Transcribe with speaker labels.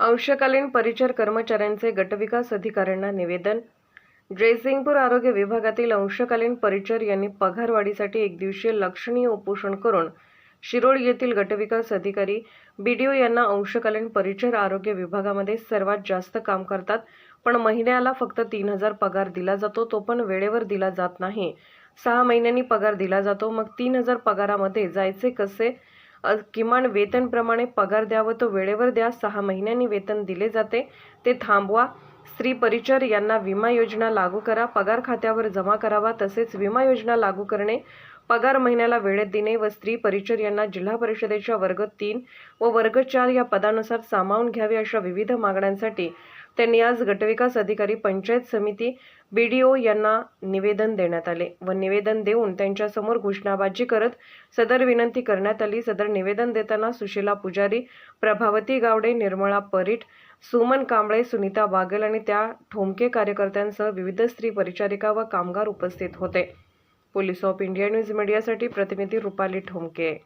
Speaker 1: अंशकालीन परिचर कर्मचाऱ्यांचे गटविकास अधिकाऱ्यांना निवेदन. जयसिंगपूर आरोग्य विभागातील अंशकालीन परिचर यांनी पगारवाढीसाठी एकदिवसीय लक्षणीय उपोषण करून शिरोळ येथील गटविकास अधिकारी बीडीओ यांना अंशकालीन परिचर आरोग्य विभागामध्ये सर्वात जास्त काम करतात पण महिन्याला फक्त तीन हजार पगार दिला जातो तो पण वेळेवर दिला जात नाही. सहा महिन्यांनी पगार दिला जातो मग तीन हजार पगारामध्ये जायचे कसे? किमान वेतनप्रमाणे पगार द्यावं तो वेळेवर द्या. सहा महिन्यांनी वेतन दिले जाते. ते थांबवा. स्त्री परिचर यांना विमा योजना लागू करा. पगार खात्यावर जमा करावा. तसेच विमा योजना लागू करणे पगार महिन्याला वेळेत देणे व स्त्री परिचर यांना जिल्हा परिषदेच्या वर्ग तीन व वर्ग चार या पदानुसार सामावून घ्यावे अशा विविध मागण्यांसाठी त्यांनी आज गटविकास अधिकारी पंचायत समिती बी डी ओ यांना निवेदन देण्यात आले व निवेदन देऊन त्यांच्यासमोर घोषणाबाजी करत सदर विनंती करण्यात आली. सदर निवेदन देताना सुशीला पुजारी प्रभावती गावडे निर्मळा परीट सुमन कांबळे सुनीता बागल आणि त्या ठोमके कार्यकर्त्यांसह विविध स्त्री परिचारिका व कामगार उपस्थित होते. पोलीस ऑफ इंडिया न्यूज मीडियासाठी प्रतिनिधी रुपाली ठोमके.